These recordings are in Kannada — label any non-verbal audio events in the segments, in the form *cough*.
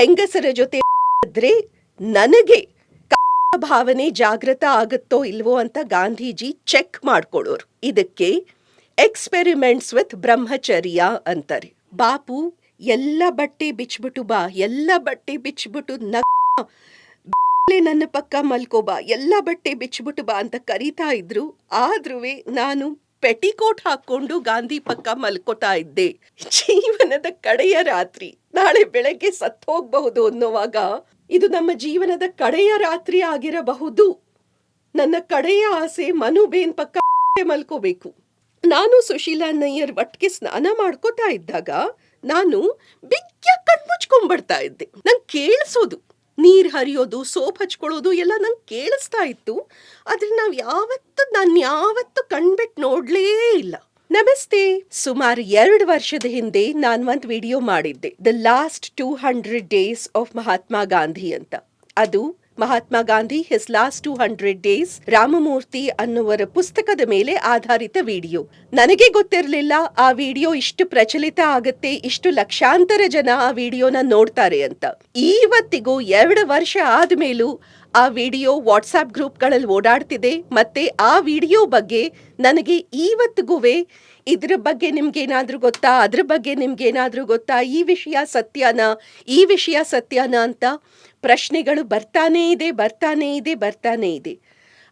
ಹೆಂಗಸರ ಜೊತೆ ಆದ್ರೆ ನನಗೆ ಭಾವನೆ ಜಾಗೃತ ಆಗುತ್ತೋ ಇಲ್ವೋ ಅಂತ ಗಾಂಧೀಜಿ ಚೆಕ್ ಮಾಡ್ಕೊಳ್ಳೋರು ಇದಕ್ಕೆ ಎಕ್ಸ್ಪೆರಿಮೆಂಟ್ಸ್ ವಿತ್ ಬ್ರಹ್ಮಚರ್ಯ ಅಂತಾರೆ. ಬಾಪು, ಎಲ್ಲ ಬಟ್ಟೆ ಬಿಚ್ಬಿಟ್ಟು ಬಾ, ಎಲ್ಲ ಬಟ್ಟೆ ಬಿಚ್ಬಿಟ್ಟು ನ ನನ್ನ ಪಕ್ಕ ಮಲ್ಕೋಬಾ ಎಲ್ಲ ಬಟ್ಟೆ ಬಿಚ್ಬಿಟ್ಟು ಬಾ ಅಂತ ಕರೀತಾ ಇದ್ರು. ಆದ್ರೂ ನಾನು ಪೆಟಿಕೋಟ್ ಹಾಕೊಂಡು ಗಾಂಧಿ ಪಕ್ಕ ಮಲ್ಕೋತಾ ಇದ್ದೆ. ಜೀವನದ ಕಡೆಯ ರಾತ್ರಿ. ನಾಳೆ ಬೆಳಗ್ಗೆ ಸತ್ತು ಹೋಗಬಹುದು ಅನ್ನೋವಾಗ ಇದು ನಮ್ಮ ಜೀವನದ ಕಡೆಯ ರಾತ್ರಿ ಆಗಿರಬಹುದು. ನನ್ನ ಕಡೆಯ ಆಸೆ ಮನು ಬೇನ್ ಪಕ್ಕ *laughs* ಮಲ್ಕೋಬೇಕು. ನಾನು ಸುಶೀಲಾ ನಯ್ಯರ್ ಒಟ್ಟಿಗೆ ಸ್ನಾನ ಮಾಡ್ಕೋತಾ ಇದ್ದಾಗ ನಾನು ಬಿಕ್ಕ ಕಣ್ಮುಚ್ಕೊಂಡ್ಬಿಡ್ತಾ ಇದ್ದೆ. ನಂಗೆ ಕೇಳಿಸೋದು. ನೀರ್ ಹರಿಯೋದು, ಸೋಪ್ ಹಚ್ಕೊಳ್ಳೋದು ಎಲ್ಲ ನಂಗೆ ಕೇಳಿಸ್ತಾ ಇತ್ತು. ಆದ್ರೆ ನಾವು ಯಾವತ್ತು, ನಾನು ಯಾವತ್ತು ಕಣ್ಬಿಟ್ಟು ನೋಡ್ಲೇ ಇಲ್ಲ. ನಮಸ್ತೆ. ಸುಮಾರು ಎರಡು ವರ್ಷದ ಹಿಂದೆ ನಾನು ಒಂದು ವಿಡಿಯೋ ಮಾಡಿದ್ದೆ. The last two hundred days of Mahatma Gandhi ಅಂತ. ಅದು Mahatma Gandhi his last two hundred days Ramamurthy ಅನ್ನುವರ ಪುಸ್ತಕದ ಮೇಲೆ ಆಧಾರಿತ ವಿಡಿಯೋ. ನನಗೆ ಗೊತ್ತಿರಲಿಲ್ಲ, ಆ ವಿಡಿಯೋ ಇಷ್ಟು ಪ್ರಚಲಿತ ಆಗುತ್ತೆ, ಇಷ್ಟು ಲಕ್ಷಾಂತರ ಜನ ಆ ವಿಡಿಯೋನ ನೋಡ್ತಾರೆ ಅಂತ. ಇವತ್ತಿಗೂ ಎರಡು ವರ್ಷ ಆದ್ಮೇಲೂ ಆ ವಿಡಿಯೋ ವಾಟ್ಸಾಪ್ ಗ್ರೂಪ್ಗಳಲ್ಲಿ ಓಡಾಡ್ತಿದೆ, ಮತ್ತೆ ಆ ವಿಡಿಯೋ ಬಗ್ಗೆ ನನಗೆ ಇವತ್ತಿಗೂ ಇದ್ರ ಬಗ್ಗೆ ನಿಮ್ಗೇನಾದ್ರೂ ಗೊತ್ತಾ, ಅದ್ರ ಬಗ್ಗೆ ನಿಮ್ಗೇನಾದ್ರೂ ಗೊತ್ತಾ, ಈ ವಿಷಯ ಸತ್ಯನಾ, ಈ ವಿಷಯ ಸತ್ಯನಾ ಅಂತ ಪ್ರಶ್ನೆಗಳು ಬರ್ತಾನೇ ಇದೆ ಬರ್ತಾನೇ ಇದೆ ಬರ್ತಾನೇ ಇದೆ.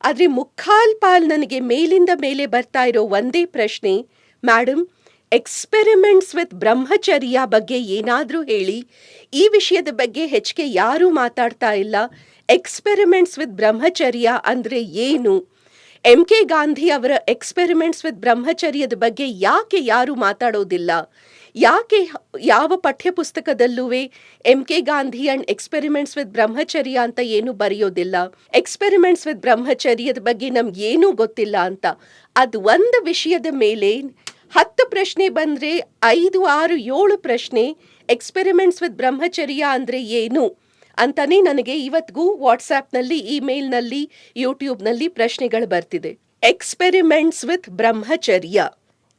ಆದರೆ ಮುಕ್ಕಾಲ್ ಪಾಲ್ ನನಗೆ ಮೇಲಿಂದ ಮೇಲೆ ಬರ್ತಾ ಇರೋ ಒಂದೇ ಪ್ರಶ್ನೆ ಮೇಡಮ್ ಎಕ್ಸ್ಪೆರಿಮೆಂಟ್ಸ್ ವಿತ್ ಬ್ರಹ್ಮಚರ್ಯ ಬಗ್ಗೆ ಏನಾದರೂ ಹೇಳಿ. ಈ ವಿಷಯದ ಬಗ್ಗೆ ಹೆಚ್ಚಿಗೆ ಯಾರೂ ಮಾತಾಡ್ತಾ ಇಲ್ಲ. ಎಕ್ಸ್ಪೆರಿಮೆಂಟ್ಸ್ ವಿತ್ ಬ್ರಹ್ಮಚರ್ಯ ಅಂದರೆ ಏನು? ಎಂ. ಕೆ. ಗಾಂಧಿ ಅವರ ಎಕ್ಸ್ಪೆರಿಮೆಂಟ್ಸ್ ವಿತ್ ಬ್ರಹ್ಮಚರ್ಯದ ಬಗ್ಗೆ ಯಾಕೆ ಯಾರೂ ಮಾತಾಡೋದಿಲ್ಲ? ಯಾಕೆ ಯಾವ ಪಠ್ಯಪುಸ್ತಕದಲ್ಲೂ M K Gandhi and experiments with brahmacharya ಅಂತ ಏನು ಬರೆಯೋದಿಲ್ಲ? ಎಕ್ಸ್ಪೆರಿಮೆಂಟ್ಸ್ ವಿತ್ ಬ್ರಹ್ಮಚರ್ಯದ ಬಗ್ಗೆ ನಮ್ಗೆ ಏನೂ ಗೊತ್ತಿಲ್ಲ ಅಂತ. ಅದು ಒಂದು ವಿಷಯದ ಮೇಲೆ ಹತ್ತು ಪ್ರಶ್ನೆ ಬಂದರೆ ಐದು, ಆರು, ಏಳು ಪ್ರಶ್ನೆ ಎಕ್ಸ್ಪೆರಿಮೆಂಟ್ಸ್ ವಿತ್ ಬ್ರಹ್ಮಚರ್ಯ ಅಂದರೆ ಏನು ಅಂತಲೇ ನನಗೆ ಇವತ್ತಿಗೂ ವಾಟ್ಸಾಪ್ನಲ್ಲಿ ಇಮೇಲ್ನಲ್ಲಿ, ಯೂಟ್ಯೂಬ್ನಲ್ಲಿ ಪ್ರಶ್ನೆಗಳು ಬರ್ತಿದೆ. ಎಕ್ಸ್ಪೆರಿಮೆಂಟ್ಸ್ ವಿತ್ ಬ್ರಹ್ಮಚರ್ಯ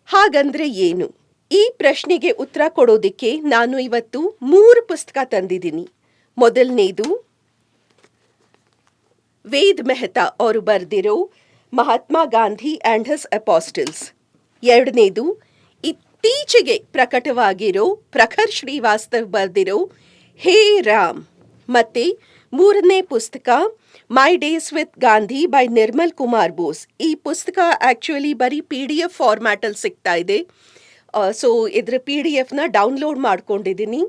ಹಾಗಂದ್ರೆ ಏನು? ಈ ಪ್ರಶ್ನೆಗೆ ಉತ್ತರ ಕೊಡೋದಕ್ಕೆ ನಾನು ಇವತ್ತು ಮೂರು ಪುಸ್ತಕ ತಂದಿದ್ದೀನಿ. ಮೊದಲನೇದು, ವೇದ್ ಮೆಹ್ತಾ ಅವರು ಬರೆದಿರೋ ಮಹಾತ್ಮ ಗಾಂಧಿ ಆ್ಯಂಡ್ ಹಸ್ ಅಪಾಸ್ಟಲ್ಸ್ ಎರಡನೇದು, ಇತ್ತೀಚೆಗೆ ಪ್ರಕಟವಾಗಿರೋ ಪ್ರಖರ್ ಶ್ರೀವಾಸ್ತವ್ ಬರೆದಿರೋ ಹೇ ರಾಮ್. ಮತ್ತೆ ಮೂರನೇ ಪುಸ್ತಕ my days with Gandhi by Nirmal Kumar Bose ಈ ಪುಸ್ತಕ ಆ್ಯಕ್ಚುಲಿ ಬರೀ ಪಿ ಡಿ ಎಫ್ ಫಾರ್ಮ್ಯಾಟಲ್ಲಿ ಸಿಗ್ತಾ ಇದೆ. ಸೊ ಇದ್ರ ಪಿ ಡಿ ಎಫ್ನ ಡೌನ್ಲೋಡ್ ಮಾಡ್ಕೊಂಡಿದ್ದೀನಿ.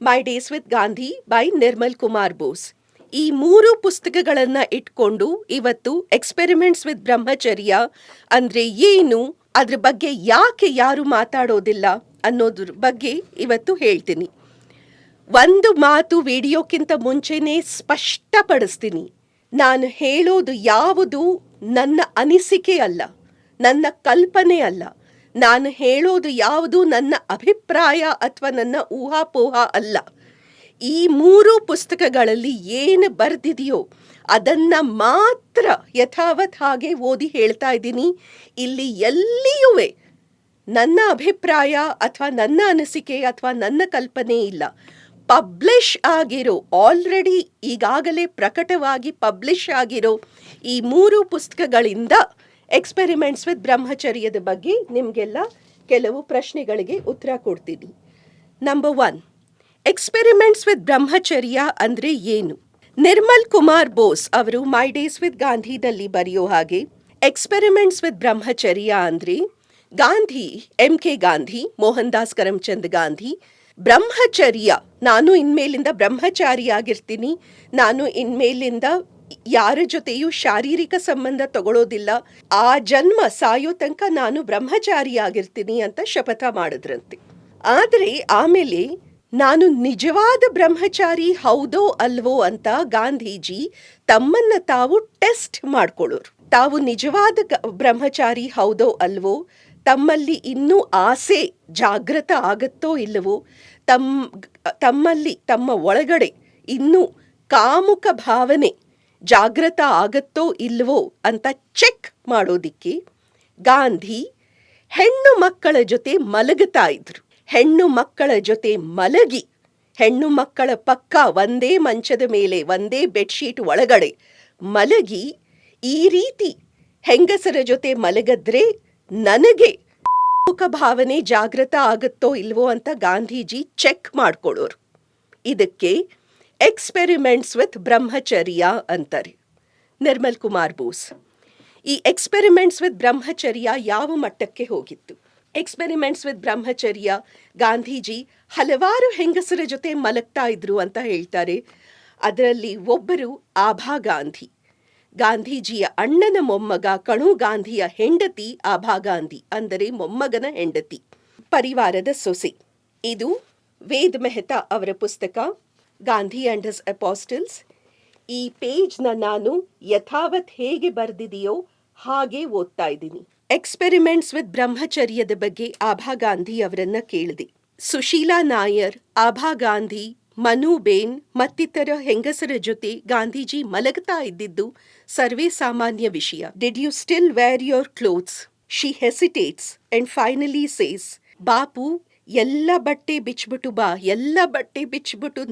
My days with Gandhi by Nirmal Kumar Bose ಈ ಮೂರು ಪುಸ್ತಕಗಳನ್ನ ಇಟ್ಕೊಂಡು ಇವತ್ತು ಎಕ್ಸ್ಪೆರಿಮೆಂಟ್ಸ್ ವಿತ್ ಬ್ರಹ್ಮಚರ್ಯ ಅಂದರೆ ಏನು, ಅದ್ರ ಬಗ್ಗೆ ಯಾಕೆ ಯಾರು ಮಾತಾಡೋದಿಲ್ಲ ಅನ್ನೋದ್ರ ಬಗ್ಗೆ ಇವತ್ತು ಹೇಳ್ತೀನಿ. ಒಂದು ಮಾತು ವಿಡಿಯೋಕ್ಕಿಂತ ಮುಂಚೆನೇ ಸ್ಪಷ್ಟಪಡಿಸ್ತೀನಿ. ನಾನು ಹೇಳೋದು ಯಾವುದು ನನ್ನ ಅನಿಸಿಕೆ ಅಲ್ಲ, ನನ್ನ ಕಲ್ಪನೆ ಅಲ್ಲ. ನಾನು ಹೇಳೋದು ಯಾವುದು ನನ್ನ ಅಭಿಪ್ರಾಯ ಅಥವಾ ನನ್ನ ಊಹಾಪೋಹ ಅಲ್ಲ. ಈ ಮೂರು ಪುಸ್ತಕಗಳಲ್ಲಿ ಏನು ಬರೆದಿದೆಯೋ ಅದನ್ನ ಮಾತ್ರ ಯಥಾವತ್ ಹಾಗೆ ಓದಿ ಹೇಳ್ತಾ ಇದ್ದೀನಿ. ಇಲ್ಲಿ ಎಲ್ಲಿಯೂ ನನ್ನ ಅಭಿಪ್ರಾಯ ಅಥವಾ ನನ್ನ ಅನಿಸಿಕೆ ಅಥವಾ ನನ್ನ ಕಲ್ಪನೆ ಇಲ್ಲ. ಪಬ್ಲಿಷ್ ಆಗಿರೋ, ಆಲ್ರೆಡಿ ಈಗಾಗಲೇ ಪ್ರಕಟವಾಗಿ ಪಬ್ಲಿಷ್ ಆಗಿರೋ ಈ ಮೂರು ಪುಸ್ತಕಗಳಿಂದ ಎಕ್ಸ್ಪೆರಿಮೆಂಟ್ಸ್ ವಿತ್ ಬ್ರಹ್ಮಚರ್ಯದ ಬಗ್ಗೆ ನಿಮಗೆಲ್ಲ ಕೆಲವು ಪ್ರಶ್ನೆಗಳಿಗೆ ಉತ್ತರ ಕೊಡ್ತೀನಿ. ನಂಬರ್ ಒನ್ ಎಕ್ಸ್ಪೆರಿಮೆಂಟ್ಸ್ ವಿತ್ ಬ್ರಹ್ಮಚರ್ಯ ಅಂದರೆ ಏನು? ನಿರ್ಮಲ್ ಕುಮಾರ್ ಬೋಸ್ ಅವರು ಮೈ ಡೇಸ್ ವಿತ್ ಗಾಂಧಿದಲ್ಲಿ ಬರೆಯೋ ಹಾಗೆ ಎಕ್ಸ್ಪೆರಿಮೆಂಟ್ಸ್ ವಿತ್ ಬ್ರಹ್ಮಚರ್ಯ ಅಂದರೆ ಗಾಂಧಿ ಎಂ ಕೆ ಗಾಂಧಿ ಮೋಹನ್ ದಾಸ್ ಕರಮ್ಚಂದ್ ಗಾಂಧಿ, ಬ್ರಹ್ಮಚರ್ಯ, ನಾನು ಇನ್ಮೇಲಿಂದ ಬ್ರಹ್ಮಚಾರಿಯಾಗಿರ್ತೀನಿ, ನಾನು ಇನ್ಮೇಲಿಂದ ಯಾರ ಜೊತೆಯೂ ಶಾರೀರಿಕ ಸಂಬಂಧ ತಗೊಳ್ಳೋದಿಲ್ಲ ಆ ಜನ್ಮ ಸಾಯೋ ತನಕ ನಾನು ಬ್ರಹ್ಮಚಾರಿಯಾಗಿರ್ತೀನಿ ಅಂತ ಶಪಥ ಮಾಡಿದ್ರಂತೆ. ಆದರೆ ಆಮೇಲೆ ನಾನು ನಿಜವಾದ ಬ್ರಹ್ಮಚಾರಿ ಹೌದೋ ಅಲ್ವೋ ಅಂತ ಗಾಂಧೀಜಿ ತಮ್ಮನ್ನ ತಾವು ಟೆಸ್ಟ್ ಮಾಡ್ಕೊಳ್ಳೋರು. ತಾವು ನಿಜವಾದ ಬ್ರಹ್ಮಚಾರಿ ಹೌದೋ ಅಲ್ವೋ, ತಮ್ಮಲ್ಲಿ ಇನ್ನೂ ಆಸೆ ಜಾಗೃತ ಆಗತ್ತೋ ಇಲ್ಲವೋ ತಮ್ಮ ತಮ್ಮಲ್ಲಿ ತಮ್ಮ ಒಳಗಡೆ ಇನ್ನೂ ಕಾಮುಕ ಭಾವನೆ ಜಾಗೃತ ಆಗತ್ತೋ ಇಲ್ವೋ ಅಂತ ಚೆಕ್ ಮಾಡೋದಿಕ್ಕೆ ಗಾಂಧಿ ಹೆಣ್ಣು ಮಕ್ಕಳ ಜೊತೆ ಮಲಗುತ್ತಾ ಇದ್ರು. ಹೆಣ್ಣು ಮಕ್ಕಳ ಜೊತೆ ಮಲಗಿ, ಹೆಣ್ಣು ಮಕ್ಕಳ ಪಕ್ಕ ಒಂದೇ ಮಂಚದ ಮೇಲೆ ಒಂದೇ ಬೆಡ್ಶೀಟ್ ಒಳಗಡೆ ಮಲಗಿ, ಈ ರೀತಿ ಹೆಂಗಸರ ಜೊತೆ ಮಲಗದ್ರೆ ನನಗೆ ಮುಖ ಭಾವನೆ ಜಾಗೃತ ಆಗುತ್ತೋ ಇಲ್ವೋ ಅಂತ ಗಾಂಧೀಜಿ ಚೆಕ್ ಮಾಡ್ಕೊಳ್ಳೋರು ಇದಕ್ಕೆ ಎಕ್ಸ್ಪೆರಿಮೆಂಟ್ಸ್ ವಿತ್ ಬ್ರಹ್ಮಚರ್ಯ ಅಂತಾರೆ ನಿರ್ಮಲ್ ಕುಮಾರ್ ಬೋಸ್ ಈ ಎಕ್ಸ್ಪೆರಿಮೆಂಟ್ಸ್ ವಿತ್ ಬ್ರಹ್ಮಚರ್ಯ ಯಾವ ಮಟ್ಟಕ್ಕೆ ಹೋಗಿತ್ತು? ಎಕ್ಸ್ಪೆರಿಮೆಂಟ್ಸ್ ವಿತ್ ಬ್ರಹ್ಮಚರ್ಯ ಗಾಂಧೀಜಿ ಹಲವಾರು ಹೆಂಗಸರ ಜೊತೆ ಮಲಗ್ತಾ ಇದ್ರು ಅಂತ ಹೇಳ್ತಾರೆ. ಅದರಲ್ಲಿ ಒಬ್ಬರು ಆಭಾ ಗಾಂಧಿ. ಗಾಂಧೀಜಿಯ ಅಣ್ಣನ ಮೊಮ್ಮಗ ಕಣು ಗಾಂಧಿಯ ಹೆಂಡತಿ ಆಭಾ ಗಾಂಧಿ, ಅಂದರೆ ಮೊಮ್ಮಗನ ಹೆಂಡತಿ. ಪರಿವಾರದ ಸೊಸೆ. ಇದು ವೇದ್ ಮೆಹ್ತಾ ಅವರ ಪುಸ್ತಕ. ಗಾಂಧಿ ಆ್ಯಂಡ್ ಹಸ್ ಅಪಾಸ್ಟಲ್ಸ್ ಈ ಪೇಜ್ನ ನಾನು ಯಥಾವತ್ ಹೇಗೆ ಬರೆದಿದೆಯೋ ಹಾಗೆ ಓದ್ತಾ ಇದ್ದೀನಿ. ಎಕ್ಸ್ಪೆರಿಮೆಂಟ್ಸ್ ವಿತ್ ಬ್ರಹ್ಮಚರ್ಯದ ಬಗ್ಗೆ ಆಭಾ ಗಾಂಧಿ ಅವರನ್ನ ಕೇಳಿದೆ. ಸುಶೀಲಾ ನಾಯರ್, ಆಭಾ ಗಾಂಧಿ ಮನುಬೇನ್ ಮತ್ತಿತರ ಹೆಂಗಸರ ಜೊತೆ ಗಾಂಧೀಜಿ ಮಲಗ್ತಾ ಇದ್ದಿದ್ದು ಸರ್ವೇ ಸಾಮಾನ್ಯ ವಿಷಯ. Did you still wear your clothes she hesitates and finally says Bapu, ಎಲ್ಲ ಬಟ್ಟೆ ಬಿಚ್ಬಿಟ್ಟು ಬಾ, ಎಲ್ಲ ಬಟ್ಟೆ ಬಿಚ್ಬಿಟ್ಟು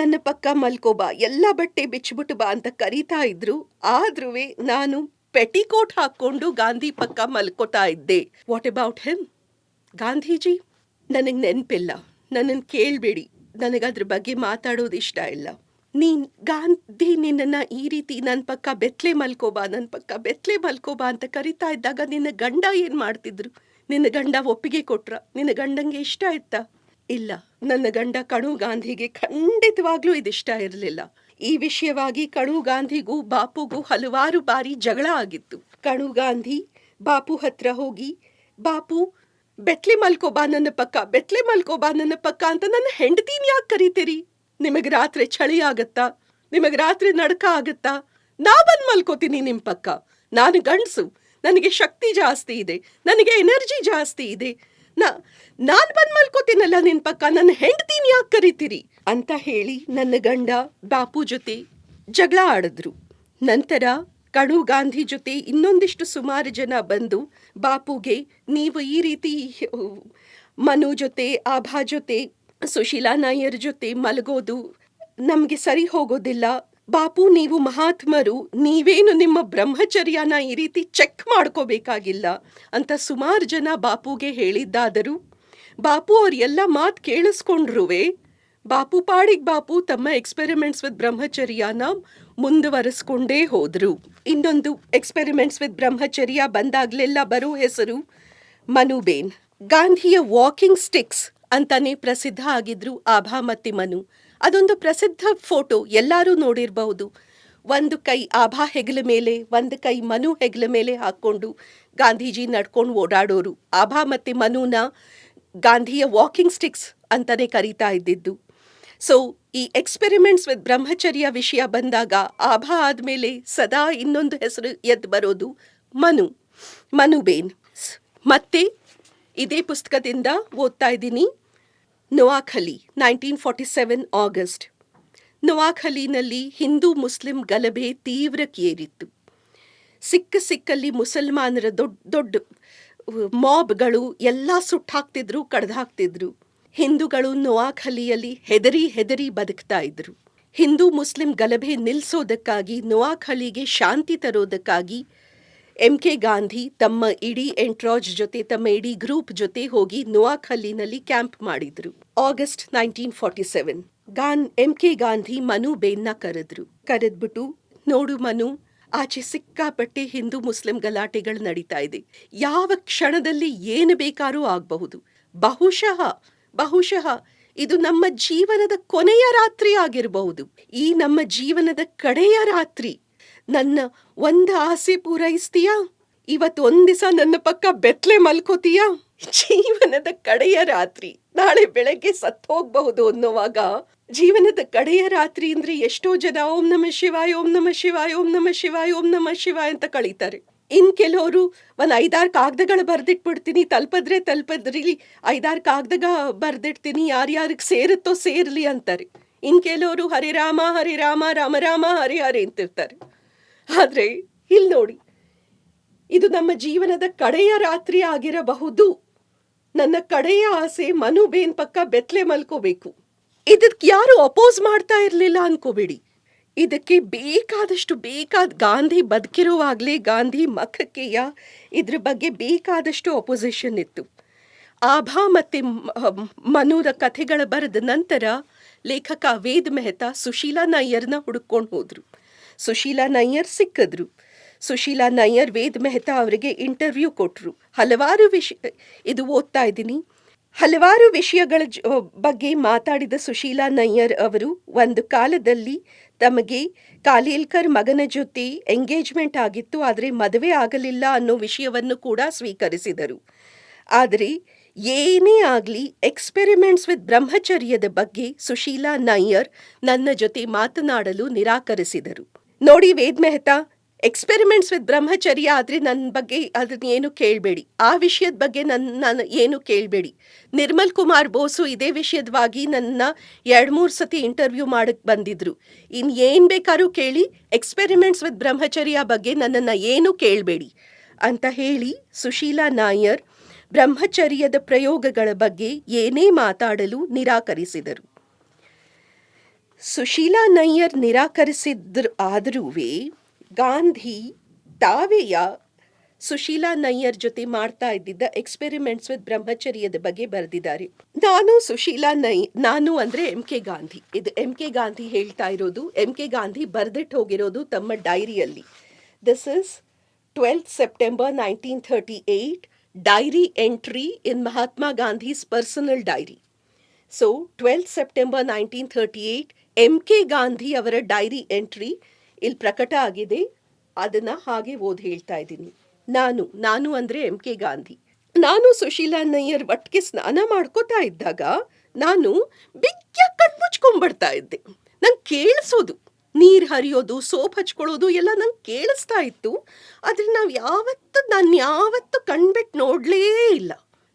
ನನ್ನ ಪಕ್ಕ ಮಲ್ಕೋಬಾ ಎಲ್ಲ ಬಟ್ಟೆ ಬಿಚ್ಚಿಬಿಟ್ಟು ಬಾ ಅಂತ ಕರೀತಾ ಇದ್ರು. ಆದ್ರೂ ನಾನು ಪೆಟಿಕೋಟ್ ಹಾಕೊಂಡು ಗಾಂಧಿ ಪಕ್ಕ ಮಲ್ಕೋತಾ ಇದ್ದೆ. ವಾಟ್ ಅಬೌಟ್ ಹಿಮ್ ಗಾಂಧೀಜಿ, ನನಗೆ ನೆನಪಿಲ್ಲ. ನನ್ನನ್ನು ಕೇಳಬೇಡಿ. ನನಗದ್ರ ಬಗ್ಗೆ ಮಾತಾಡೋದು ಇಷ್ಟ ಇಲ್ಲ. ನೀನ್ ಗಾಂಧಿ, ನಿನ್ನನ್ನು ಈ ರೀತಿ ನನ್ನ ಪಕ್ಕ ಬೆತ್ಲೆ ಮಲ್ಕೋಬಾ ನನ್ನ ಪಕ್ಕ ಬೆತ್ಲೆ ಮಲ್ಕೋಬಾ ಅಂತ ಕರಿತಾ ಇದ್ದಾಗ ನಿನ್ನ ಗಂಡ ಏನು ಮಾಡ್ತಿದ್ರು? ನಿನ್ನ ಗಂಡ ಒಪ್ಪಿಗೆ ಕೊಟ್ರ? ನಿನ್ನ ಗಂಡಂಗೆ ಇಷ್ಟ ಆಯ್ತಾ ಇಲ್ಲ. ನನ್ನ ಗಂಡ ಕಣು ಗಾಂಧಿಗೆ ಖಂಡಿತವಾಗ್ಲೂ ಇದಿಷ್ಟ ಇರಲಿಲ್ಲ. ಈ ವಿಷಯವಾಗಿ ಕಣು ಗಾಂಧಿಗೂ ಬಾಪುಗೂ ಹಲವಾರು ಬಾರಿ ಜಗಳ ಆಗಿತ್ತು. ಕಣು ಗಾಂಧಿ ಬಾಪು ಹತ್ರ ಹೋಗಿ, ಬಾಪು, ಬೆತ್ಲೆ ಮಲ್ಕೋಬಾ ನನ್ನ ಪಕ್ಕ, ಬೆತ್ಲೆ ಮಲ್ಕೋಬಾ ನನ್ನ ಪಕ್ಕ ಅಂತ ನನ್ನ ಹೆಂಡತಿನ ಯಾಕೆ ಕರಿತೀರಿ? ನಿಮಗೆ ರಾತ್ರಿ ಚಳಿ ಆಗತ್ತಾ? ನಿಮಗೆ ರಾತ್ರಿ ನಡ್ಕ ಆಗತ್ತಾ? ನಾ ಬಂದ್ ಮಲ್ಕೋತೀನಿ ನಿಮ್ಮ ಪಕ್ಕ. ನಾನು ಗಂಡಸು. ನನಗೆ ಶಕ್ತಿ ಜಾಸ್ತಿ ಇದೆ. ನನಗೆ ಎನರ್ಜಿ ಜಾಸ್ತಿ ಇದೆ. ನಾ, ನಾನು ಬಂದು ಮಲ್ಕೋತೀನಲ್ಲ ನಿನ್ ಪಕ್ಕ, ನನ್ನ ಹೆಂಡತಿನ ಯಾಕೆ ಕರಿತೀರಿ? ಅಂತ ಹೇಳಿ ನನ್ನ ಗಂಡ ಬಾಪು ಜೊತೆ ಜಗಳ ಆಡಿದ್ರು. ನಂತರ ಕಣು ಗಾಂಧಿ ಜೊತೆ ಇನ್ನೊಂದಿಷ್ಟು ಸುಮಾರು ಜನ ಬಂದು ಬಾಪುಗೆ, ನೀವು ಈ ರೀತಿ, ಮನು ಜೊತೆ, ಆಭಾ ಜೊತೆ, ಸುಶೀಲಾ ನಾಯರ್ ಜೊತೆ ಮಲಗೋದು ನಮಗೆ ಸರಿ ಹೋಗೋದಿಲ್ಲ ಬಾಪು, ನೀವು ಮಹಾತ್ಮರು, ನೀವೇನು ನಿಮ್ಮ ಬ್ರಹ್ಮಚರ್ಯನ ಈ ರೀತಿ ಚೆಕ್ ಮಾಡ್ಕೋಬೇಕಾಗಿಲ್ಲ ಅಂತ ಸುಮಾರು ಜನ ಬಾಪುಗೆ ಹೇಳಿದ್ದಾದರೂ, ಬಾಪು ಅವ್ರ ಎಲ್ಲ ಮಾತು ಕೇಳಿಸ್ಕೊಂಡ್ರುವೆ. ಬಾಪು ಪಾಡಿಗೆ ಬಾಪು ತಮ್ಮ ಎಕ್ಸ್ಪೆರಿಮೆಂಟ್ಸ್ ವಿತ್ ಬ್ರಹ್ಮಚರ್ಯನ ಮುಂದುವರೆಸ್ಕೊಂಡೇ ಹೋದರು. ಇನ್ನೊಂದು ಎಕ್ಸ್ಪೆರಿಮೆಂಟ್ಸ್ ವಿತ್ ಬ್ರಹ್ಮಚರ್ಯ ಬಂದಾಗಲೆಲ್ಲ ಬರೋ ಹೆಸರು ಮನುಬೇನ್. ಗಾಂಧಿಯ ವಾಕಿಂಗ್ ಸ್ಟಿಕ್ಸ್ ಅಂತಾನೆ ಪ್ರಸಿದ್ಧ ಆಗಿದ್ರು ಆಭಾ ಮನು. ಅದೊಂದು ಪ್ರಸಿದ್ಧ ಫೋಟೋ ಎಲ್ಲರೂ ನೋಡಿರಬಹುದು. ಒಂದು ಕೈ ಆಭಾ ಹೆಗಲ ಮೇಲೆ, ಒಂದು ಕೈ ಮನು ಹೆಗಲ ಮೇಲೆ ಹಾಕ್ಕೊಂಡು ಗಾಂಧೀಜಿ ನಡ್ಕೊಂಡು ಓಡಾಡೋರು. ಆಭಾ ಮತ್ತು ಮನುನ ಗಾಂಧಿಯ ವಾಕಿಂಗ್ ಸ್ಟಿಕ್ಸ್ ಅಂತಲೇ ಕರೀತಾ ಇದ್ದಿದ್ದು. ಸೊ ಈ ಎಕ್ಸ್ಪೆರಿಮೆಂಟ್ಸ್ ವಿತ್ ಬ್ರಹ್ಮಚರ್ಯ ವಿಷಯ ಬಂದಾಗ ಆಭಾ ಆದಮೇಲೆ ಸದಾ ಇನ್ನೊಂದು ಹೆಸರು ಎದ್ದು ಬರೋದು ಮನು, ಮನುಬೇನ್. ಮತ್ತೆ ಇದೇ ಪುಸ್ತಕದಿಂದ ಓದ್ತಾ ಇದ್ದೀನಿ. Noakhali nineteen forty seven August ನೊವಾಖಲಿನಲ್ಲಿ Hindu Muslim ಗಲಭೆ ತೀವ್ರಕ್ಕೇರಿತ್ತು ಸಿಕ್ಕ ಸಿಕ್ಕಲ್ಲಿ ಮುಸಲ್ಮಾನರ ದೊಡ್ಡ ದೊಡ್ಡ ಮಾಬ್ಗಳು ಎಲ್ಲ ಸುಟ್ಟಾಕ್ತಿದ್ರು, ಕಡ್ದಾಕ್ತಿದ್ರು. ಹಿಂದೂಗಳು ನೊವಾಖಲಿಯಲ್ಲಿ ಹೆದರಿ ಹೆದರಿ ಬದುಕ್ತಾ ಇದ್ರು. ಹಿಂದೂ ಮುಸ್ಲಿಂ ಗಲಭೆ ನಿಲ್ಲಿಸೋದಕ್ಕಾಗಿ ನೊವಾಖಲಿಗೆ ಶಾಂತಿ ತರೋದಕ್ಕಾಗಿ ಎಂ ಕೆ ಗಾಂಧಿ ತಮ್ಮ ಇಡೀ ಎಂಟ್ರಾಜ್ ಜೊತೆ, ತಮ್ಮ ಇಡೀ ಗ್ರೂಪ್ ಜೊತೆ ಹೋಗಿ ನುವಾಖಲ್ಲಿನಲ್ಲಿ ಕ್ಯಾಂಪ್ ಮಾಡಿದ್ರು. August nineteen forty seven gone M K Gandhi Manu ಬೇನ್ನ ಕರೆದ್ರು. ಕರೆದ್ಬಿಟ್ಟು, ನೋಡು ಮನು, ಆಚೆ ಸಿಕ್ಕಾಪಟ್ಟೆ ಹಿಂದೂ ಮುಸ್ಲಿಂ ಗಲಾಟೆಗಳು ನಡೀತಾ ಇದೆ. ಯಾವ ಕ್ಷಣದಲ್ಲಿ ಏನು ಬೇಕಾದ್ರೂ ಆಗಬಹುದು. ಬಹುಶಃ ಬಹುಶಃ ಇದು ನಮ್ಮ ಜೀವನದ ಕೊನೆಯ ರಾತ್ರಿ ಆಗಿರಬಹುದು. ಈ ನಮ್ಮ ಜೀವನದ ಕಡೆಯ ರಾತ್ರಿ. ನನ್ನ ಒಂದು ಆಸೆ ಪೂರೈಸ್ತೀಯಾ? ಇವತ್ತು ಒಂದ್ ನನ್ನ ಪಕ್ಕ ಬೆತ್ತಲೆ ಮಲ್ಕೋತೀಯಾ? ಜೀವನದ ಕಡೆಯ ರಾತ್ರಿ, ನಾಳೆ ಬೆಳಗ್ಗೆ ಸತ್ತು ಹೋಗ್ಬಹುದು ಅನ್ನೋವಾಗ ಜೀವನದ ಕಡೆಯ ರಾತ್ರಿ ಅಂದ್ರೆ ಎಷ್ಟೋ ಜನ ಓಂ ನಮ ಶಿವಾಯ, ಓಂ ನಮ ಶಿವಾಯ, ಓಂ ನಮ ಶಿವಾಯ, ಓಂ ನಮ ಶಿವಾಯ ಅಂತ ಕಳೀತಾರೆ. ಇನ್ ಕೆಲವರು ಒಂದ್ ಐದಾರು ಕಾಗದಗಳು ಬರ್ದಿಟ್ಬಿಡ್ತೀನಿ, ತಲ್ಪದ್ರೆ ತಲುಪದ್ರಿ, ಐದಾರು ಕಾಗದ ಬರ್ದಿಡ್ತೀನಿ, ಯಾರ್ಯಾರಿಗೆ ಸೇರುತ್ತೋ ಸೇರ್ಲಿ ಅಂತಾರೆ. ಇನ್ ಕೆಲವರು ಹರಿರಾಮ ರಾಮ ರಾಮ, ಹರಿ ಹರಿ ಅಂತಿರ್ತಾರೆ. ಆದ್ರೆ ಇಲ್ಲಿ ನೋಡಿ, ಇದು ನಮ್ಮ ಜೀವನದ ಕಡೆಯ ರಾತ್ರಿ ಆಗಿರಬಹುದು. ನನ್ನ ಕಡೆಯ ಆಸೆ ಮನು ಬೇನ್ ಪಕ್ಕ ಬೆತ್ಲೆ ಮಲ್ಕೋಬೇಕು. ಇದಕ್ಕೆ ಯಾರು ಅಪೋಸ್ ಮಾಡ್ತಾ ಇರಲಿಲ್ಲ ಅನ್ಕೋಬೇಡಿ. ಇದಕ್ಕೆ ಬೇಕಾದಷ್ಟು ಬೇಕಾದ ಗಾಂಧಿ ಬದುಕಿರುವಾಗಲೇ ಗಾಂಧಿ ಮಖಕ್ಕೆಯ ಇದ್ರ ಬಗ್ಗೆ ಬೇಕಾದಷ್ಟು ಅಪೋಸಿಷನ್ ಇತ್ತು. ಆಭಾ ಮತ್ತು ಮನುರ ಕಥೆಗಳ ಬರೆದ ನಂತರ ಲೇಖಕ ವೇದ್ ಮೆಹ್ತಾ ಸುಶೀಲಾ ನಯ್ಯರ್ನ ಹುಡುಕೊಂಡು ಹೋದರು. ಸುಶೀಲಾ ನಯ್ಯರ್ ಸಿಕ್ಕಿದ್ರು. ಸುಶೀಲಾ ನಯ್ಯರ್ ವೇದ್ ಮೆಹ್ತಾ ಅವರಿಗೆ ಇಂಟರ್ವ್ಯೂ ಕೊಟ್ಟರು ಹಲವಾರು ವಿಷಯ ಇದು ಓದ್ತಾ ಇದ್ದೀನಿ. ಹಲವಾರು ವಿಷಯಗಳ ಬಗ್ಗೆ ಮಾತಾಡಿದ ಸುಶೀಲಾ ನಯ್ಯರ್ ಅವರು ಒಂದು ಕಾಲದಲ್ಲಿ ತಮಗೆ ಕಾಲೇಲ್ಕರ್ ಮಗನ ಜೊತೆ ಎಂಗೇಜ್ಮೆಂಟ್ ಆಗಿತ್ತು, ಆದರೆ ಮದುವೆ ಆಗಲಿಲ್ಲ ಅನ್ನೋ ವಿಷಯವನ್ನು ಕೂಡ ಸ್ವೀಕರಿಸಿದರು. ಆದರೆ ಏನೇ ಆಗಲಿ ಎಕ್ಸ್ಪೆರಿಮೆಂಟ್ಸ್ ವಿತ್ ಬ್ರಹ್ಮಚರ್ಯದ ಬಗ್ಗೆ ಸುಶೀಲಾ ನಯ್ಯರ್ ನನ್ನ ಜೊತೆ ಮಾತನಾಡಲು ನಿರಾಕರಿಸಿದರು. ನೋಡಿ ವೇದ್ ಮೆಹ್ತಾ ಎಕ್ಸ್ಪೆರಿಮೆಂಟ್ಸ್ ವಿತ್ ಬ್ರಹ್ಮಚರ್ಯ ಆದರೆ ನನ್ನ ಬಗ್ಗೆ ಅದನ್ನ ಏನು ಕೇಳಬೇಡಿ. ಆ ವಿಷಯದ ಬಗ್ಗೆ ನನ್ನ ನಾನು ಏನು ಕೇಳಬೇಡಿ. ನಿರ್ಮಲ್ ಕುಮಾರ್ ಬೋಸು ಇದೇ ವಿಷಯದವಾಗಿ ನನ್ನ ಎರಡು ಮೂರು ಸತಿ ಇಂಟರ್ವ್ಯೂ ಮಾಡಕ್ಕೆ ಬಂದಿದ್ರು. ಇನ್ನು ಏನು ಬೇಕಾದ್ರೂ ಕೇಳಿ ಎಕ್ಸ್ಪೆರಿಮೆಂಟ್ಸ್ ವಿತ್ ಬ್ರಹ್ಮಚರ್ಯ ಬಗ್ಗೆ ನನ್ನನ್ನು ಏನು ಕೇಳಬೇಡಿ. ಅಂತ ಹೇಳಿ ಸುಶೀಲಾ ನಾಯರ್ ಬ್ರಹ್ಮಚರ್ಯದ ಪ್ರಯೋಗಗಳ ಬಗ್ಗೆ ಏನೇ ಮಾತಾಡಲು ನಿರಾಕರಿಸಿದರು. ಸುಶೀಲಾ ನಯ್ಯರ್ ನಿರಾಕರಿಸಿದ್ರು ಆದರೂ ಗಾಂಧಿ ತಾವೆಯ ಸುಶೀಲಾ ನಯ್ಯರ್ ಜೊತೆ ಮಾಡ್ತಾ ಇದ್ದಿದ್ದ ಎಕ್ಸ್ಪೆರಿಮೆಂಟ್ಸ್ ವಿತ್ ಬ್ರಹ್ಮಚರ್ಯದ ಬಗ್ಗೆ ಬರೆದಿದ್ದಾರೆ. ನಾನು ಸುಶೀಲಾ ನೈ ನಾನು ಅಂದರೆ ಎಂ ಕೆ ಗಾಂಧಿ. ಇದು ಎಂ ಕೆ ಗಾಂಧಿ ಹೇಳ್ತಾ ಇರೋದು, ಎಂ ಕೆ ಗಾಂಧಿ ಬರೆದಿಟ್ಟು ಹೋಗಿರೋದು ತಮ್ಮ ಡೈರಿಯಲ್ಲಿ. This is twelfth September nineteen thirty eight diary entry in Mahatma Gandhi's personal diary. So twelfth September nineteen thirty eight M K Gandhi ಅವರ ಡೈರಿ ಎಂಟ್ರಿ ಇಲ್ಲಿ ಪ್ರಕಟ ಆಗಿದೆ. ಅದನ್ನು ಹಾಗೆ ಓದಿ ಹೇಳ್ತಾ ಇದ್ದೀನಿ. ನಾನು ನಾನು ಅಂದರೆ ಎಂ ಕೆ ಗಾಂಧಿ ನಾನು ಸುಶೀಲಾ ನಯ್ಯರ್ ಒಟ್ಟಿಗೆ ಸ್ನಾನ ಮಾಡ್ಕೋತಾ ಇದ್ದಾಗ ನಾನು ಬಿಗ್ಗ ಕಣ್ಮುಚ್ಕೊಂಡ್ಬಿಡ್ತಾ ಇದ್ದೆ. ನಂಗೆ ಕೇಳಿಸೋದು, ನೀರು ಹರಿಯೋದು, ಸೋಪ್ ಹಚ್ಕೊಳ್ಳೋದು ಎಲ್ಲ ನಂಗೆ ಕೇಳಿಸ್ತಾ ಇತ್ತು. ಆದರೆ ನಾವು ಯಾವತ್ತೂ, ನಾನು ಯಾವತ್ತೂ ಕಣ್ಬಿಟ್ಟು ನೋಡಲೇ ಇಲ್ಲ.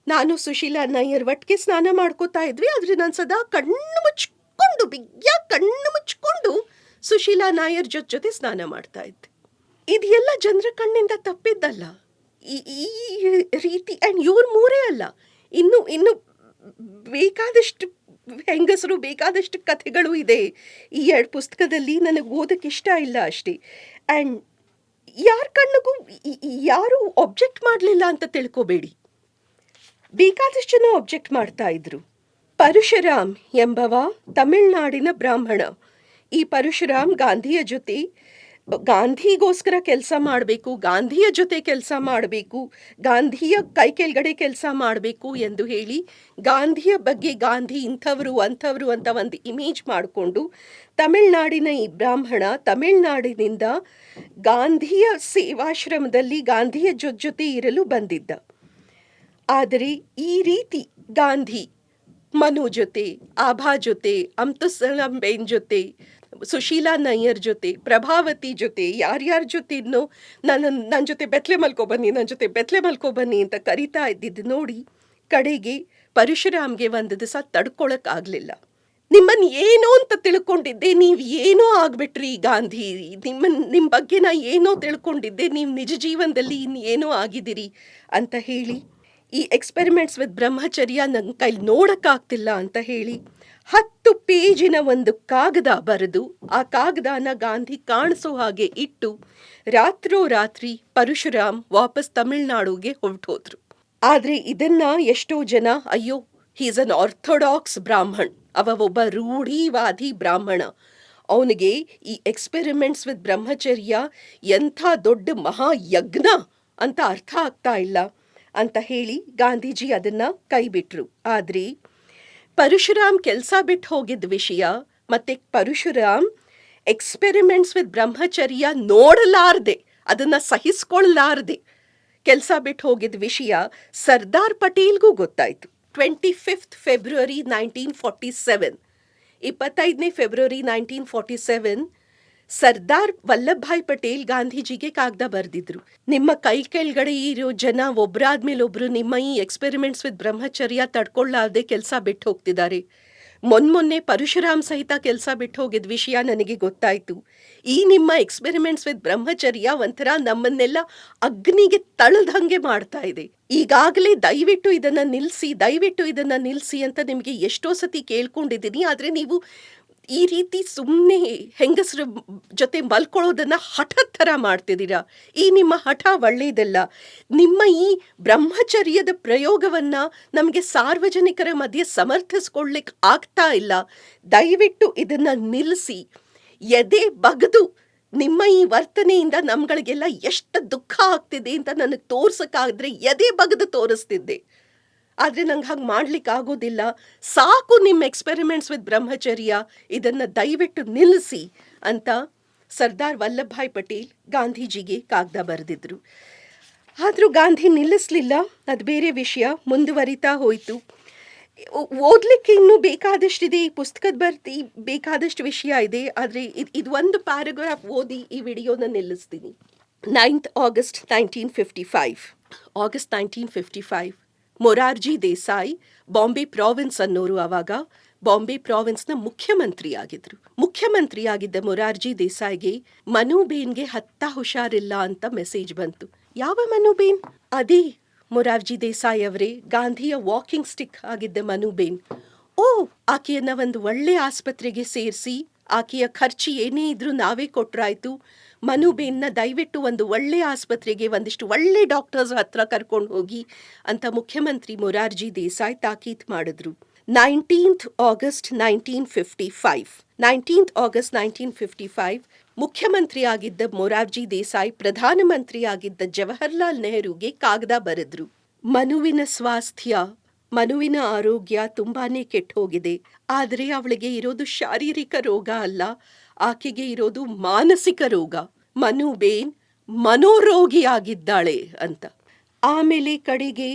ನಾನು ಸುಶೀಲಾ ನಯ್ಯರ್ ಒಟ್ಟಿಗೆ ಸ್ನಾನ ಮಾಡ್ಕೋತಾ ಇದ್ವಿ, ಆದರೆ ನಾನು ಸದಾ ಕಣ್ಣು ಮುಚ್ಕೊಂಡು ಬಿಗ್ಗ ಕಣ್ಣು ಮುಚ್ಕೊಂಡು ಸುಶೀಲಾ ನಾಯರ್ ಜೊತೆ ಜೊತೆ ಸ್ನಾನ ಮಾಡ್ತಾ ಇದ್ದೆ. ಇದೆಲ್ಲ ಜನರ ಕಣ್ಣಿಂದ ತಪ್ಪಿದ್ದಲ್ಲ. ಈ ರೀತಿ ಆ್ಯಂಡ್ ಇವ್ರ ಮೂರೇ ಅಲ್ಲ. ಇನ್ನು ಇನ್ನು ಬೇಕಾದಷ್ಟು ಹೆಂಗಸರು, ಬೇಕಾದಷ್ಟು ಕಥೆಗಳು ಇದೆ. ಈ ಎರಡು ಪುಸ್ತಕದಲ್ಲಿ ನನಗೆ ಓದಕ್ಕೆ ಇಷ್ಟ ಇಲ್ಲ ಅಷ್ಟೇ. ಆ್ಯಂಡ್ ಯಾರ ಕಣ್ಣಿಗೂ ಯಾರೂ ಒಬ್ಜೆಕ್ಟ್ ಮಾಡಲಿಲ್ಲ ಅಂತ ತಿಳ್ಕೊಬೇಡಿ. ಬೇಕಾದಷ್ಟು ಜನ ಒಬ್ಜೆಕ್ಟ್ ಮಾಡ್ತಾ ಇದ್ರು. ಪರಶುರಾಮ್ ಎಂಬವ ತಮಿಳುನಾಡಿನ ಬ್ರಾಹ್ಮಣ. ಈ ಪರಶುರಾಮ್ ಗಾಂಧಿಯ ಜೊತೆ, ಗಾಂಧಿಗೋಸ್ಕರ ಕೆಲಸ ಮಾಡಬೇಕು, ಗಾಂಧಿಯ ಜೊತೆ ಕೆಲಸ ಮಾಡಬೇಕು, ಗಾಂಧಿಯ ಕೈ ಕೆಳಗಡೆ ಕೆಲಸ ಮಾಡಬೇಕು ಎಂದು ಹೇಳಿ, ಗಾಂಧಿಯ ಬಗ್ಗೆ ಗಾಂಧಿ ಇಂಥವರು, ಅಂಥವರು ಅಂತ ಒಂದು ಇಮೇಜ್ ಮಾಡಿಕೊಂಡು, ತಮಿಳ್ನಾಡಿನ ಈ ಬ್ರಾಹ್ಮಣ ತಮಿಳ್ನಾಡಿನಿಂದ ಗಾಂಧಿಯ ಸೇವಾಶ್ರಮದಲ್ಲಿ ಗಾಂಧಿಯ ಜೊತೆ ಜೊತೆ ಇರಲು ಬಂದಿದ್ದ. ಆದರೆ ಈ ರೀತಿ ಗಾಂಧಿ ಮನು ಜೊತೆ, ಆಭಾ ಜೊತೆ ಅಮ್ತುಸಲಾಂಬೇನ್ ಜೊತೆ, ಸುಶೀಲಾ ನಯ್ಯರ್ ಜೊತೆ, ಪ್ರಭಾವತಿ ಜೊತೆ, ಯಾರ್ಯಾರ ಜೊತೆ ಇನ್ನೂ ನನ್ನ ನನ್ನ ಜೊತೆ ಬೆತ್ತಲೆ ಮಲ್ಕೊ ಬನ್ನಿ ನನ್ನ ಜೊತೆ ಬೆತ್ತಲೆ ಮಲ್ಕೊ ಬನ್ನಿ ಅಂತ ಕರಿತಾ ಇದ್ದಿದ್ದು ನೋಡಿ ಕಡೆಗೆ ಪರಶುರಾಮ್ಗೆ ಒಂದು ದಿವಸ ತಡ್ಕೊಳಕ್ಕಾಗಲಿಲ್ಲ ನಿಮ್ಮನ್ನು ಏನೋ ಅಂತ ತಿಳ್ಕೊಂಡಿದ್ದೆ, ನೀವು ಏನೋ ಆಗ್ಬಿಟ್ರಿ ಗಾಂಧಿ. ನಿಮ್ಮ ನಿಮ್ಮ ಬಗ್ಗೆ ನಾ ಏನೋ ತಿಳ್ಕೊಂಡಿದ್ದೆ, ನೀವು ನಿಜ ಜೀವನದಲ್ಲಿ ಇನ್ನೇನೋ ಆಗಿದ್ದೀರಿ ಅಂತ ಹೇಳಿ ಈ ಎಕ್ಸ್ಪೆರಿಮೆಂಟ್ಸ್ ವಿತ್ ಬ್ರಹ್ಮಚರ್ಯ ನನ್ನ ಕೈಲಿ ನೋಡೋಕ್ಕಾಗ್ತಿಲ್ಲ ಅಂತ ಹೇಳಿ ಹತ್ತು ಪೇಜಿನ ಒಂದು ಕಾಗದ ಬರೆದು ಆ ಕಾಗದನ ಗಾಂಧಿ ಕಾಣಿಸೋ ಹಾಗೆ ಇಟ್ಟು ರಾತ್ರೋ ರಾತ್ರಿ ಪರಶುರಾಮ್ ವಾಪಸ್ ತಮಿಳ್ನಾಡುಗೆ ಹೊರಟೋದ್ರು. ಆದರೆ ಇದನ್ನ ಎಷ್ಟೋ ಜನ, ಅಯ್ಯೋ ಹೀಸ್ ಅನ್ ಆರ್ಥೋಡಾಕ್ಸ್ ಬ್ರಾಹ್ಮಣ್ ಅವ ಒಬ್ಬ ರೂಢಿವಾದಿ ಬ್ರಾಹ್ಮಣ. ಅವನಿಗೆ ಈ ಎಕ್ಸ್ಪೆರಿಮೆಂಟ್ಸ್ ವಿತ್ ಬ್ರಹ್ಮಚರ್ಯ ಎಂಥ ದೊಡ್ಡ ಮಹಾಯಜ್ಞ ಅಂತ ಅರ್ಥ ಆಗ್ತಾ ಇಲ್ಲ. ಅಂತ ಹೇಳಿ ಗಾಂಧೀಜಿ ಅದನ್ನ ಕೈಬಿಟ್ರು. ಆದ್ರೆ ಪರಶುರಾಮ್ ಕೆಲಸ ಬಿಟ್ಟು ಹೋಗಿದ್ದ ವಿಷಯ ಮತ್ತೆ ಪರಶುರಾಮ್ ಎಕ್ಸ್ಪೆರಿಮೆಂಟ್ಸ್ ವಿತ್ ಬ್ರಹ್ಮಚರ್ಯ ನೋಡಲಾರ್ದೆ, ಅದನ್ನ ಸಹಿಸ್ಕೊಳ್ಳಲಾರದೆ ಕೆಲಸ ಬಿಟ್ಟು ಹೋಗಿದ್ದ ವಿಷಯ ಸರ್ದಾರ್ ಪಟೇಲ್ಗೂ ಗೊತ್ತಾಯಿತು. Twenty fifth February nineteen forty seven ಇಪ್ಪತ್ತೈದನೇ February nineteen forty seven Sardar Vallabhbhai Patel ಗಾಂಧೀಜಿಗೆ ಕಾಗ್ದ ಬರೆದಿದ್ರು. ನಿಮ್ಮ ಕೈ ಕೆಳಗಡೆ ಇರೋ ಜನ ಒಬ್ರಾದ್ಮೇಲೊಬ್ರು ನಿಮ್ಮ ಈ ಎಕ್ಸ್ಪೆರಿಮೆಂಟ್ಸ್ ವಿತ್ ಬ್ರಹ್ಮಚರ್ಯ ತಡ್ಕೊಳ್ಳಾರ್ದೆ ಕೆಲಸ ಬಿಟ್ಟು ಹೋಗ್ತಿದ್ದಾರೆ ಮೊನ್ಮೊನ್ನೆ ಪರಶುರಾಮ್ ಸಹಿತ ಕೆಲಸ ಬಿಟ್ಟು ಹೋಗಿದ್ದ ವಿಷಯ ನನಗೆ ಗೊತ್ತಾಯ್ತು. ಈ ನಿಮ್ಮ ಎಕ್ಸ್ಪೆರಿಮೆಂಟ್ಸ್ ವಿತ್ ಬ್ರಹ್ಮಚರ್ಯ ಒಂಥರ ನಮ್ಮನ್ನೆಲ್ಲ ಅಗ್ನಿಗೆ ತಳದಂಗೆ ಮಾಡ್ತಾ ಇದೆ. ಈಗಾಗಲೇ ದಯವಿಟ್ಟು ಇದನ್ನ ನಿಲ್ಲಿಸಿ ದಯವಿಟ್ಟು ಇದನ್ನ ನಿಲ್ಲಿಸಿ ಅಂತ ನಿಮಗೆ ಎಷ್ಟೋ ಸತಿ ಕೇಳ್ಕೊಂಡಿದ್ದೀನಿ, ಆದರೆ ನೀವು ಈ ರೀತಿ ಸುಮ್ಮನೆ ಹೆಂಗಸರ ಜೊತೆ ಮಲ್ಕೊಳ್ಳೋದನ್ನು ಹಠ ಥರ ಮಾಡ್ತಿದ್ದೀರಾ? ಈ ನಿಮ್ಮ ಹಠ ಒಳ್ಳೆಯದಲ್ಲ ನಿಮ್ಮ ಈ ಬ್ರಹ್ಮಚರ್ಯದ ಪ್ರಯೋಗವನ್ನು ನಮಗೆ ಸಾರ್ವಜನಿಕರ ಮಧ್ಯೆ ಸಮರ್ಥಿಸ್ಕೊಳ್ಳಿಕ್ಕೆ ಆಗ್ತಾ ಇಲ್ಲ. ದಯವಿಟ್ಟು ಇದನ್ನು ನಿಲ್ಲಿಸಿ ಎದೆ ಬಗೆದು ನಿಮ್ಮ ಈ ವರ್ತನೆಯಿಂದ ನಮ್ಗಳಿಗೆಲ್ಲ ಎಷ್ಟು ದುಃಖ ಆಗ್ತಿದೆ ಅಂತ ನನಗೆ ತೋರ್ಸೋಕ್ಕಾದರೆ ಎದೆ ಬಗದು ತೋರಿಸ್ತಿದ್ದೆ. ಆದರೆ ನಂಗೆ ಹಾಗೆ ಮಾಡ್ಲಿಕ್ಕೆ ಆಗೋದಿಲ್ಲ. ಸಾಕು ನಿಮ್ಮ ಎಕ್ಸ್ಪೆರಿಮೆಂಟ್ಸ್ ವಿತ್ ಬ್ರಹ್ಮಚರ್ಯ. ಇದನ್ನು ದಯವಿಟ್ಟು ನಿಲ್ಲಿಸಿ ಅಂತ ಸರ್ದಾರ್ ವಲ್ಲಭಭಾಯ್ ಪಟೇಲ್ ಗಾಂಧೀಜಿಗೆ ಕಾಗದ ಬರೆದಿದ್ರು. ಆದರೂ ಗಾಂಧಿ ನಿಲ್ಲಿಸಲಿಲ್ಲ. ಅದು ಬೇರೆ ವಿಷಯ, ಮುಂದುವರಿತಾ ಹೋಯಿತು. ಓದಲಿಕ್ಕೆ ಇನ್ನೂ ಬೇಕಾದಷ್ಟಿದೆ. ಈ ಪುಸ್ತಕದ ಬರ್ತಿ ಬೇಕಾದಷ್ಟು ವಿಷಯ ಇದೆ. ಆದರೆ ಇದು ಇದು ಒಂದು ಪ್ಯಾರಾಗ್ರಾಫ್ ಓದಿ ಈ ವಿಡಿಯೋನ ನಿಲ್ಲಿಸ್ತೀನಿ. Ninth August nineteen fifty five. August nineteen fifty five. Morarji Desai Bombay province ಅನ್ನೋರು ಆವಾಗ ಬಾಂಬೆ ಪ್ರಾವಿನ್ಸ್ನ ಮುಖ್ಯಮಂತ್ರಿ ಆಗಿದ್ರು ಮುಖ್ಯಮಂತ್ರಿ ಆಗಿದ್ದ ಮೊರಾರ್ಜಿ ದೇಸಾಯಿಗೆ ಮನುಬೇನ್ಗೆ ಹತ್ತ ಹುಷಾರಿಲ್ಲ ಅಂತ ಮೆಸೇಜ್ ಬಂತು. ಯಾವ ಮನುಬೇನ್ ಅದೇ ಮೊರಾರ್ಜಿ ದೇಸಾಯಿ ಅವರೇ, ಗಾಂಧಿಯ ವಾಕಿಂಗ್ ಸ್ಟಿಕ್ ಆಗಿದ್ದ ಮನುಬೇನ್ ಓ, ಆಕೆಯನ್ನ ಒಂದು ಒಳ್ಳೆ ಆಸ್ಪತ್ರೆಗೆ ಸೇರಿಸಿ, ಆಕೆಯ ಖರ್ಚು ಏನೇ ಇದ್ರೂ ನಾವೇ ಕೊಟ್ರಾಯ್ತು. ಮನುಬೇನ್ನ ದಯವಿಟ್ಟು ಒಂದು ಒಳ್ಳೆ ಆಸ್ಪತ್ರೆಗೆ ಒಂದಿಷ್ಟು ಒಳ್ಳೆ ಡಾಕ್ಟರ್ಸ್ ಹತ್ರ ಕರ್ಕೊಂಡು ಹೋಗಿ ಅಂತ ಮುಖ್ಯಮಂತ್ರಿ ಮೊರಾರ್ಜಿ ದೇಸಾಯಿ ತಾಕೀತ್ ಮಾಡಿದ್ರು. Nineteenth August nineteen fifty five. Nineteenth August nineteen fifty five ಮುಖ್ಯಮಂತ್ರಿ ಆಗಿದ್ದ ಮೊರಾರ್ಜಿ ದೇಸಾಯಿ ಪ್ರಧಾನಮಂತ್ರಿ ಆಗಿದ್ದ ಜವಾಹರ್ಲಾಲ್ ನೆಹರುಗೆ ಕಾಗದ ಬರೆದ್ರು. ಮನುವಿನ ಸ್ವಾಸ್ಥ್ಯ, ಮನುವಿನ ಆರೋಗ್ಯ ತುಂಬಾನೇ ಕೆಟ್ಟ ಹೋಗಿದೆ ಆದರೆ ಅವಳಿಗೆ ಇರೋದು ಶಾರೀರಿಕ ರೋಗ ಅಲ್ಲ. ಆಕೆಗೆ ಇರೋದು ಮಾನಸಿಕ ರೋಗ. ಮನುಬೇನ್ ಮನೋರೋಗಿಯಾಗಿದ್ದಾಳೆ ಅಂತ. ಆಮೇಲೆ ಕಡೆಗೆ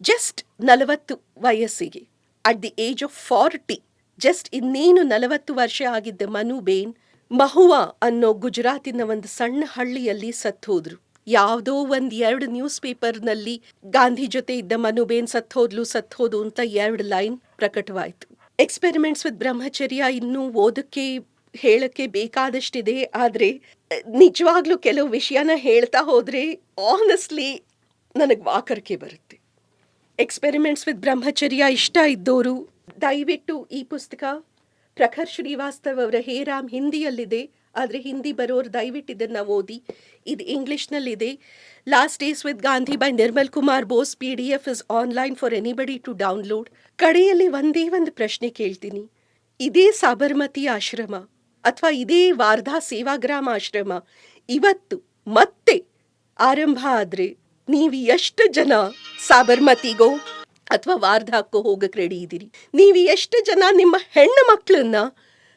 ಜಸ್ಟ್ ನಲವತ್ತು ವಯಸ್ಸಿಗೆ at the age of forty just ಇನ್ನೇನು ನಲವತ್ತು ವರ್ಷ ಆಗಿದ್ದ ಮನುಬೇನ್ ಮಹುವಾ ಅನ್ನೋ ಗುಜರಾತಿನ ಒಂದು ಸಣ್ಣ ಹಳ್ಳಿಯಲ್ಲಿ ಸತ್ತೋದ್ರು. ಯಾವುದೋ ಒಂದ್ ಎರಡು ನ್ಯೂಸ್ ಪೇಪರ್ನಲ್ಲಿ ಗಾಂಧಿ ಜೊತೆ ಇದ್ದ ಮನುಬೇನ್ ಸತ್ತೋದ್ಲು, ಸತ್ತೋದು ಅಂತ ಎರಡು ಲೈನ್ ಪ್ರಕಟವಾಯಿತು. ಎಕ್ಸ್ಪೆರಿಮೆಂಟ್ಸ್ ವಿತ್ ಬ್ರಹ್ಮಚರ್ಯ ಇನ್ನೂ ಓದಕ್ಕೆ ಹೇಳಕ್ಕೆ ಬೇಕಾದಷ್ಟಿದೆ, ಆದರೆ ನಿಜವಾಗ್ಲೂ ಕೆಲವು ವಿಷಯನ ಹೇಳ್ತಾ ಹೋದರೆ ಆನೆಸ್ಟ್ಲಿ ನನಗೆ ವಾಕರಿಕೆ ಬರುತ್ತೆ. ಎಕ್ಸ್ಪೆರಿಮೆಂಟ್ಸ್ ವಿತ್ ಬ್ರಹ್ಮಚರ್ಯ ಇಷ್ಟ ಇದ್ದೋರು, ದಯವಿಟ್ಟು ಈ ಪುಸ್ತಕ ಪ್ರಖರ್ ಶ್ರೀವಾಸ್ತವ್ ಅವರ ಹೇ ರಾಮ್ ಹಿಂದಿಯಲ್ಲಿದೆ, ಆದರೆ ಹಿಂದಿ ಬರೋರು ದಯವಿಟ್ಟು ಇದನ್ನು ಓದಿ, ಇದು ಇಂಗ್ಲೀಷ್ನಲ್ಲಿದೆ. Last days with Gandhi by Nirmal Kumar Bose P D F is online for anybody to download ಕಡೆಯಲ್ಲಿ ಒಂದೇ ಒಂದು ಪ್ರಶ್ನೆ ಕೇಳ್ತೀನಿ. ಇದೇ ಸಾಬರ್ಮತಿ ಆಶ್ರಮ ಅಥವಾ ಇದೇ ವಾರ್ಧಾ ಸೇವಾಗ್ರಾಮ ಆಶ್ರಮ, ಇವತ್ತು ಮತ್ತೆ ಆರಂಭ ಆದ್ರೆ ನೀವು ಎಷ್ಟು ಜನ ಸಾಬರ್ಮತಿಗೋ ಅಥವಾ ವಾರ್ಧಾಕ್ಕೋ ಹೋಗಕ್ಕೆ ರೆಡಿ ಇದ್ದೀರಿ? ನೀವು ಎಷ್ಟು ಜನ ನಿಮ್ಮ ಹೆಣ್ಣು ಮಕ್ಕಳನ್ನ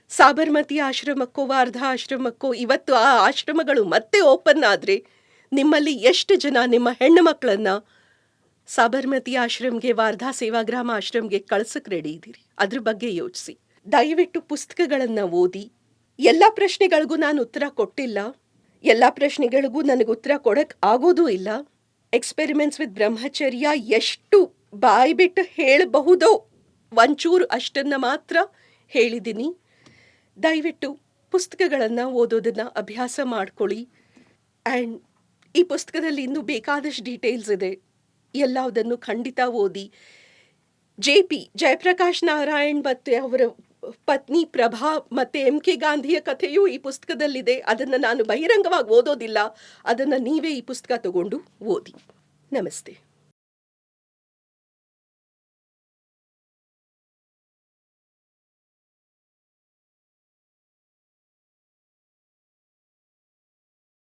ಸಾಬರ್ಮತಿ ಆಶ್ರಮಕ್ಕೋ, ವಾರ್ಧಾ ಆಶ್ರಮಕ್ಕೋ, ಇವತ್ತು ಆ ಆಶ್ರಮಗಳು ಮತ್ತೆ ಓಪನ್ ಆದರೆ ನಿಮ್ಮಲ್ಲಿ ಎಷ್ಟು ಜನ ನಿಮ್ಮ ಹೆಣ್ಣು ಮಕ್ಕಳನ್ನ ಸಾಬರ್ಮತಿ ಆಶ್ರಮ್ಗೆ, ವಾರ್ಧಾ ಸೇವಾಗ್ರಾಮ ಆಶ್ರಮ್ಗೆ ಕಳ್ಸಕ್ಕೆ ರೆಡಿ ಇದ್ದೀರಿ? ಅದ್ರ ಬಗ್ಗೆ ಯೋಚಿಸಿ. ದಯವಿಟ್ಟು ಪುಸ್ತಕಗಳನ್ನು ಓದಿ. ಎಲ್ಲ ಪ್ರಶ್ನೆಗಳಿಗೂ ನಾನು ಉತ್ತರ ಕೊಟ್ಟಿಲ್ಲ. ಎಲ್ಲ ಪ್ರಶ್ನೆಗಳಿಗೂ ನನಗೆ ಉತ್ತರ ಕೊಡಕ್ಕೆ ಆಗೋದೂ ಇಲ್ಲ. ಎಕ್ಸ್ಪೆರಿಮೆಂಟ್ಸ್ ವಿತ್ ಬ್ರಹ್ಮಚರ್ಯ ಎಷ್ಟು ಬಾಯಿ ಬಿಟ್ಟು ಹೇಳಬಹುದೋ ಒಂಚೂರು ಅಷ್ಟನ್ನು ಮಾತ್ರ ಹೇಳಿದ್ದೀನಿ. ದಯವಿಟ್ಟು ಪುಸ್ತಕಗಳನ್ನು ಓದೋದನ್ನು ಅಭ್ಯಾಸ ಮಾಡ್ಕೊಳ್ಳಿ. ಆ್ಯಂಡ್ ಈ ಪುಸ್ತಕದಲ್ಲಿ ಇನ್ನೂ ಬೇಕಾದಷ್ಟು ಡೀಟೇಲ್ಸ್ ಇದೆ. ಎಲ್ಲದನ್ನು ಖಂಡಿತ ಓದಿ. ಜೆ ಪಿ ಜಯಪ್ರಕಾಶ್ ನಾರಾಯಣ್ ಮತ್ತು ಅವರ ಪತ್ನಿ ಪ್ರಭಾ ಮತ್ತು ಎಂ ಕೆ ಗಾಂಧಿಯ ಕಥೆಯೂ ಈ ಪುಸ್ತಕದಲ್ಲಿದೆ. ಅದನ್ನು ನಾನು ಬಹಿರಂಗವಾಗಿ ಓದೋದಿಲ್ಲ. ಅದನ್ನು ನೀವೇ ಈ ಪುಸ್ತಕ ತಗೊಂಡು ಓದಿ. ನಮಸ್ತೆ.